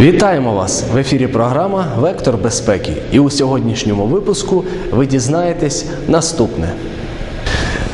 Вітаємо вас в ефірі. Програма Вектор безпеки. І у сьогоднішньому випуску ви дізнаєтесь наступне.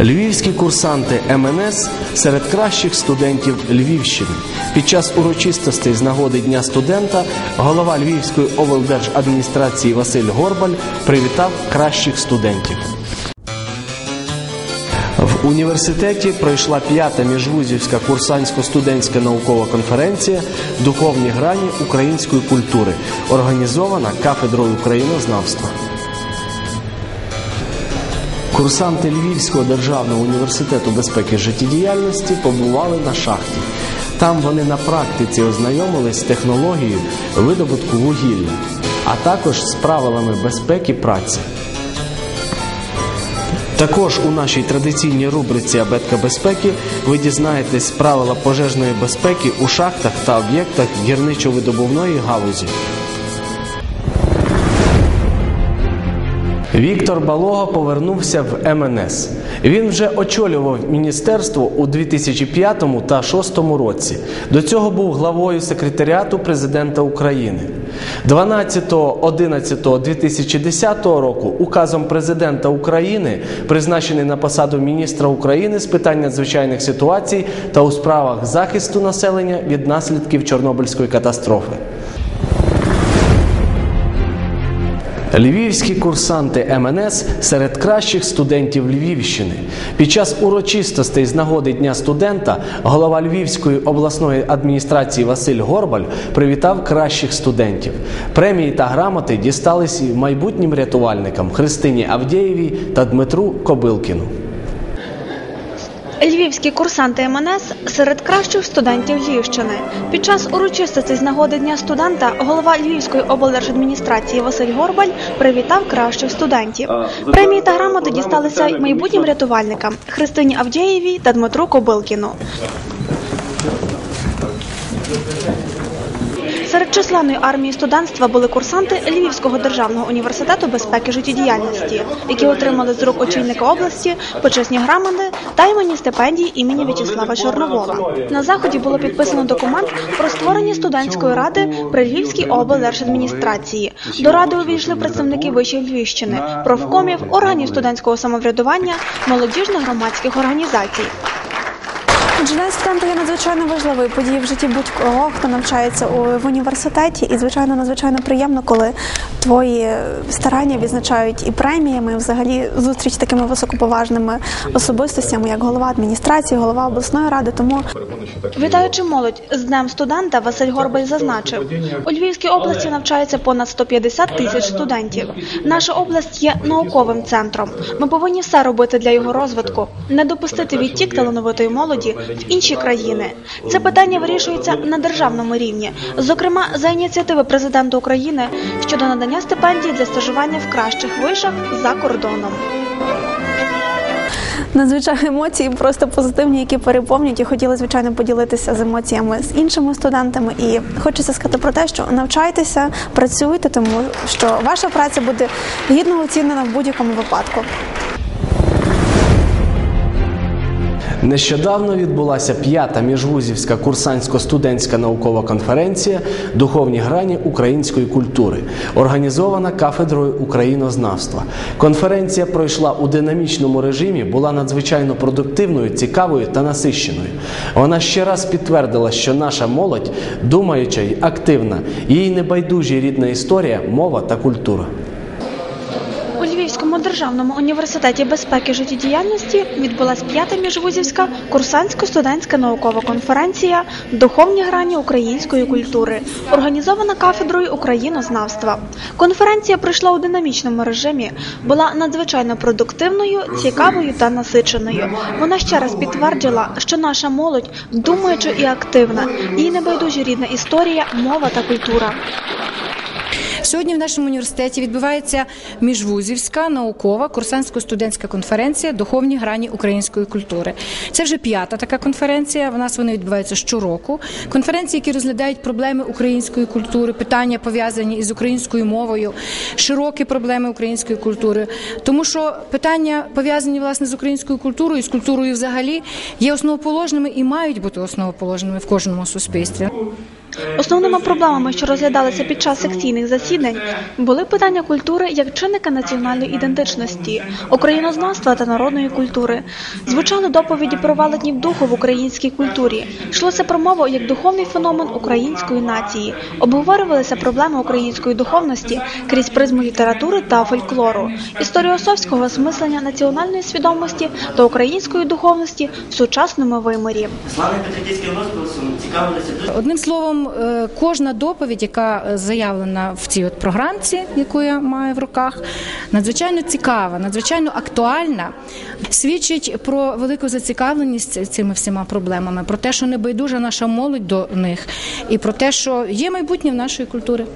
Львівські курсанти МНС серед кращих студентів Львівщини. Під час урочистостей з нагоди Дня студента голова Львівської облдержадміністрації Василь Горбаль привітав кращих студентів. В університеті пройшла п'ята міжвузівська курсантсько-студентська наукова конференція Духовні грані української культури, організована кафедрою українознавства. Курсанти Львівського державного університету безпеки життєдіяльності побували на шахті. Там вони на практиці ознайомились з технологією видобутку вугілля, а також з правилами безпеки праці. Також у нашій традиційній рубриці Абетка безпеки ви дізнаєтесь правила пожежної безпеки у шахтах та об'єктах гірничо-видобувної галузі. Віктор Балога повернувся в МНС. Він вже очолював міністерство у 2005 та 2006 році. До цього був главою секретаріату президента України. 12.11.2010 року указом президента України призначений на посаду міністра України з питань надзвичайних ситуацій та у справах захисту населення від наслідків Чорнобильської катастрофи. Львівські курсанти МНС серед кращих студентів Львівщини. Під час урочистостей з нагоди Дня студента голова Львівської обласної адміністрації Василь Горбаль привітав кращих студентів. Премії та грамоти дістались майбутнім рятувальникам Христині Авдєєвій та Дмитру Кобилкіну. Львівські курсанти МНС серед кращих студентів Львівщини. Під час урочистості з нагоди Дня студента голова Львівської облдержадміністрації Василь Горбаль привітав кращих студентів. Премії та грамоти дісталися й майбутнім рятувальникам Христині Авдєєвій та Дмитру Кобилкіну. Серед численної армії студентства були курсанти Львівського державного університету безпеки життєдіяльності, які отримали з рук очільника області почесні грамоти та імені стипендії імені В'ячеслава Чорновола. На заході було підписано документ про створення студентської ради при Львівській облдержадміністрації. До ради увійшли представники вишів Львівщини, профкомів, органів студентського самоврядування, молодіжно-громадських організацій. День студента є надзвичайно важливою подією в житті будь-кого, хто навчається у, в університеті, і звичайно надзвичайно приємно, коли твої старання відзначають і преміями, і взагалі зустріч з такими високоповажними особистостями, як голова адміністрації, голова обласної ради. Тому Вітаючи молодь з Днем студента, Василь Горбаль зазначив, у Львівській області навчається понад 150 тисяч студентів. Наша область є науковим центром. Ми повинні все робити для його розвитку, не допустити відтік талановитої молоді інші країни. Це питання вирішується на державному рівні, зокрема за ініціативи президента України щодо надання стипендій для стажування в кращих вишах за кордоном. надзвичайні емоції просто позитивні, які переповнюють. І хотіли звичайно поділитися з емоціями з іншими студентами. І хочеться сказати про те, що навчайтеся, працюйте, тому що ваша праця буде гідно оцінена в будь-якому випадку. Нещодавно відбулася п'ята міжвузівська курсантсько-студентська наукова конференція Духовні грані української культури, організована кафедрою українознавства. Конференція пройшла у динамічному режимі, була надзвичайно продуктивною, цікавою та насищеною. Вона ще раз підтвердила, що наша молодь думаюча й активна, їй небайдужі рідна історія, мова та культура. У державному університеті безпеки життєдіяльності відбулась п'ята міжвузівська курсантсько-студентська наукова конференція Духовні грані української культури, організована кафедрою українознавства. Конференція пройшла у динамічному режимі, була надзвичайно продуктивною, цікавою та насиченою. Вона ще раз підтвердила, що наша молодь думаюча і активна, їй небайдужі рідна історія, мова та культура. Сьогодні в нашому університеті відбувається міжвузівська наукова курсантсько-студентська конференція Духовні грані української культури. Це вже п'ята така конференція. В нас вони відбуваються щороку. Конференції, які розглядають проблеми української культури, питання пов'язані із українською мовою, широкі проблеми української культури. Тому що питання пов'язані власне з українською культурою з культурою взагалі є основоположними і мають бути основоположними в кожному суспільстві. Основними проблемами, що розглядалися під час секційних засідань, були питання культури як чинника національної ідентичності, українознавства та народної культури. Звучали доповіді про велетнів духу в українській культурі. Йшлося про мову як духовний феномен української нації. Обговорювалися проблеми української духовності крізь призму літератури та фольклору, історіосовського осмислення національної свідомості та української духовності в сучасному вимірі. Славним патріотичним розголосом цікавилися Одним словом, е, кожна доповідь, яка е, заявлена в цій от програмці, яку я маю в руках, надзвичайно цікава, надзвичайно актуальна, свідчить про велику зацікавленість цими всіма проблемами, про те, що не байдужа наша молодь до них, і про те, що є майбутнє в нашої культури.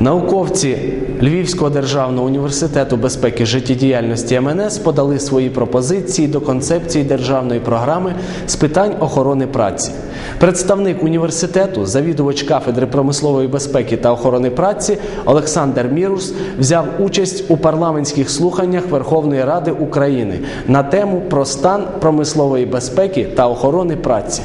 Науковці Львівського державного університету безпеки життєдіяльності МНС подали свої пропозиції до концепції державної програми з питань охорони праці. Представник університету, завідувач кафедри промислової безпеки та охорони праці Олександр Мірус взяв участь у парламентських слуханнях Верховної Ради України на тему про стан промислової безпеки та охорони праці.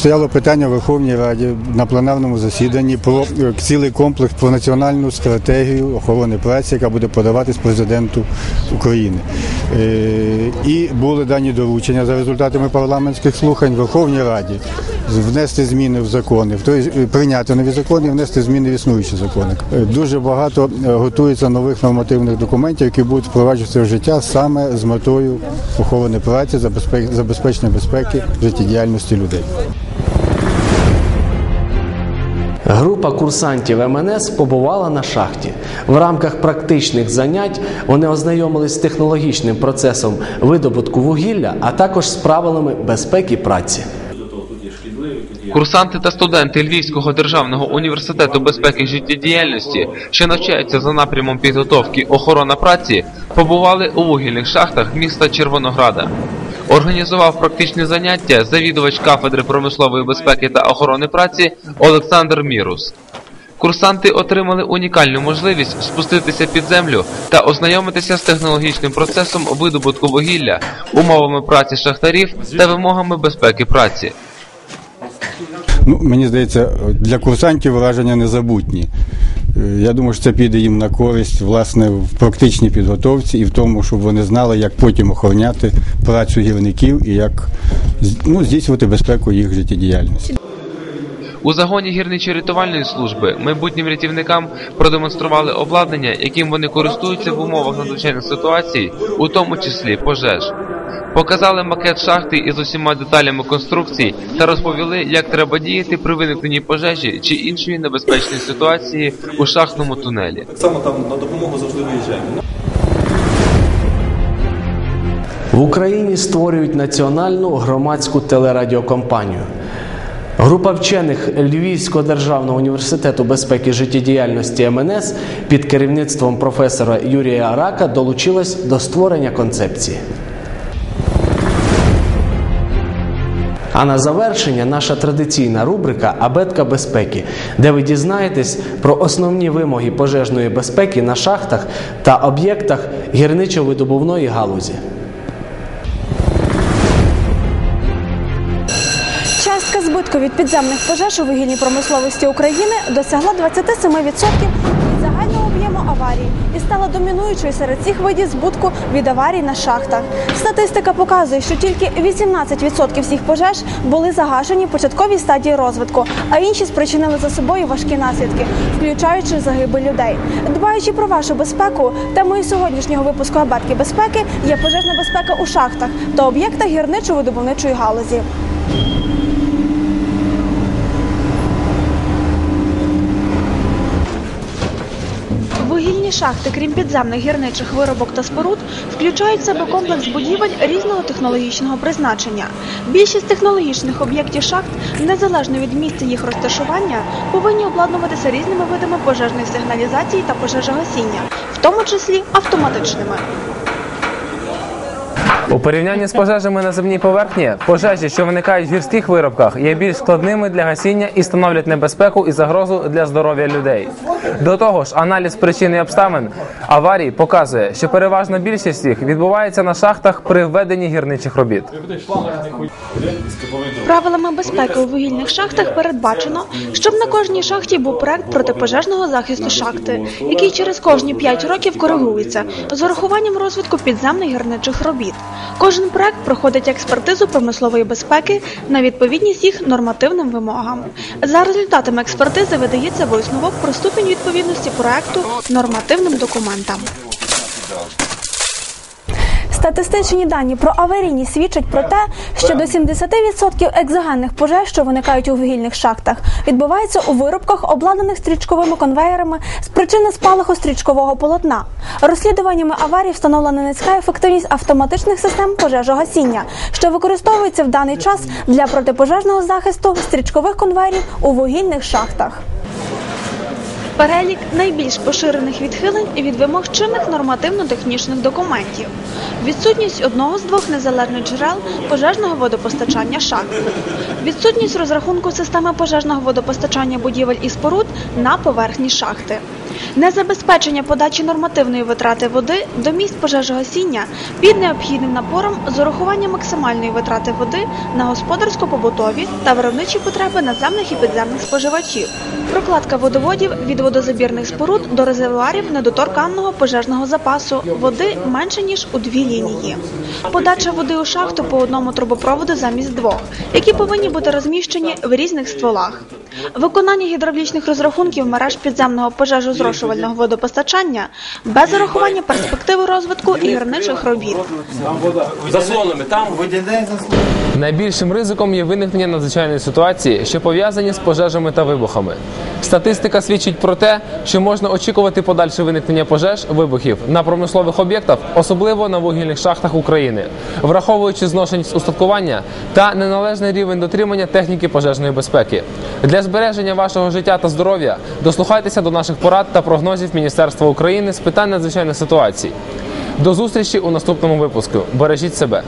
Стояло питання в Верховній Раді на пленарному засіданні про е, цілий комплекс про національну стратегію охорони праці, яка буде подаватись президенту України. Е, І були дані доручення за результатами парламентських слухань Верховній Раді внести зміни в закони, в той е, прийняти нові закони, внести зміни в існуючі закони. Дуже багато готується нових нормативних документів, які будуть впроваджуватися в життя саме з метою охорони праці, забезпечення безпеки життєдіяльності людей. Група курсантів МНС побувала на шахті. В рамках практичних занять вони ознайомились з технологічним процесом видобутку вугілля, а також з правилами безпеки праці. Курсанти та студенти Львівського державного університету безпеки життєдіяльності, що навчаються за напрямом підготовки охорона праці, побували у вугільних шахтах міста Червонограда. Організував практичні заняття завідувач кафедри промислової безпеки та охорони праці Олександр Мірус. Курсанти отримали унікальну можливість спуститися під землю та ознайомитися з технологічним процесом видобутку вугілля, умовами праці шахтарів та вимогами безпеки праці. Ну, мені здається, для курсантів враження незабутні. Е, Я думаю, що це піде їм на користь власне в практичній підготовці і в тому, щоб вони знали, як потім охороняти працю гірників і як ну, здійснювати безпеку їх життєдіяльності. У загоні гірничо-рятувальної служби майбутнім рятівникам продемонстрували обладнання, яким вони користуються в умовах надзвичайних ситуацій, у тому числі пожеж. Показали макет шахти із усіма деталями конструкцій та розповіли, як треба діяти при виникненні пожежі чи іншої небезпечної ситуації у шахтному тунелі. Так само там на допомогу завжди виїжджаємо. В Україні створюють національну громадську телерадіокомпанію. Група вчених Львівського державного університету безпеки життєдіяльності МНС під керівництвом професора Юрія Арака долучилась до створення концепції. А на завершення наша традиційна рубрика Абетка безпеки, де ви дізнаєтесь про основні вимоги пожежної безпеки на шахтах та об'єктах гірничо-видобувної галузі. Частка від підземних пожеж у вугільній промисловості України досягла 27% від загального об'єму аварій і стала домінуючою серед всіх видів збутку від аварій на шахтах. Статистика показує, що тільки 18% всіх пожеж були загашені в початковій стадії розвитку, а інші спричинили за собою важкі наслідки, включаючи загибель людей. Дбаючи про вашу безпеку, темою сьогоднішнього випуску абетки безпеки є пожежна безпека у шахтах та об'єктах гірничо-видобувничої галузі. Вугільні шахти, крім підземних гірничих виробок та споруд, включають в себе комплекс будівель різного технологічного призначення. Більшість технологічних об'єктів шахт, незалежно від місця їх розташування, повинні обладнуватися різними видами пожежної сигналізації та пожежогасіння, в тому числі автоматичними. У порівнянні з пожежами на земній поверхні, пожежі, що виникають в гірських виробках, є більш складними для гасіння і становлять небезпеку і загрозу для здоров'я людей. До того ж, аналіз причин і обставин аварій показує, що переважна більшість їх відбувається на шахтах при введенні гірничих робіт. Правилами безпеки у вугільних шахтах передбачено, щоб на кожній шахті був проект протипожежного захисту шахти, який через кожні 5 років коригується з урахуванням розвитку підземних гірничих робіт. Кожен проект проходить експертизу промислової безпеки на відповідність їх нормативним вимогам. За результатами експертизи видається висновок про ступінь відповідності проекту нормативним документам. Статистичні дані про аварійність свідчать про те, що до 70% екзогенних пожеж, що виникають у вугільних шахтах, відбуваються у виробках, обладнаних стрічковими конвеєрами з причини спалаху стрічкового полотна. Розслідуваннями аварій встановлена низька ефективність автоматичних систем пожежогасіння, що використовуються в даний час для протипожежного захисту стрічкових конвеєрів у вугільних шахтах. Перелік найбільш поширених відхилень від вимог чинних нормативно-технічних документів. Відсутність одного з двох незалежних джерел пожежного водопостачання шахт. Відсутність розрахунку системи пожежного водопостачання будівель і споруд на поверхні шахти. Незабезпечення подачі нормативної витрати води до місць пожежогасіння під необхідним напором з урахуванням максимальної витрати води на господарсько-побутові та виробничі потреби наземних і підземних споживачів. Прокладка водоводів від водозабірних споруд до резервуарів недоторканного пожежного запасу води менше ніж у дві лінії. Подача води у шахту по одному трубопроводу замість двох, які повинні бути розміщені в різних стволах. Виконання гідравлічних розрахунків мереж підземного пожежозрошувального водопостачання без урахування перспективи розвитку і гірничих робіт. Заслонами там Найбільшим ризиком є виникнення надзвичайної ситуації, що пов'язані з пожежами та вибухами. Статистика свідчить про те, що можна очікувати подальше виникнення пожеж вибухів на промислових об'єктах, особливо на вугільних шахтах України, враховуючи зношеність устаткування та неналежний рівень дотримання техніки пожежної безпеки. Для збереження вашого життя та здоров'я дослухайтеся до наших порад та прогнозів Міністерства України з питань надзвичайних ситуацій. До зустрічі у наступному випуску. Бережіть себе.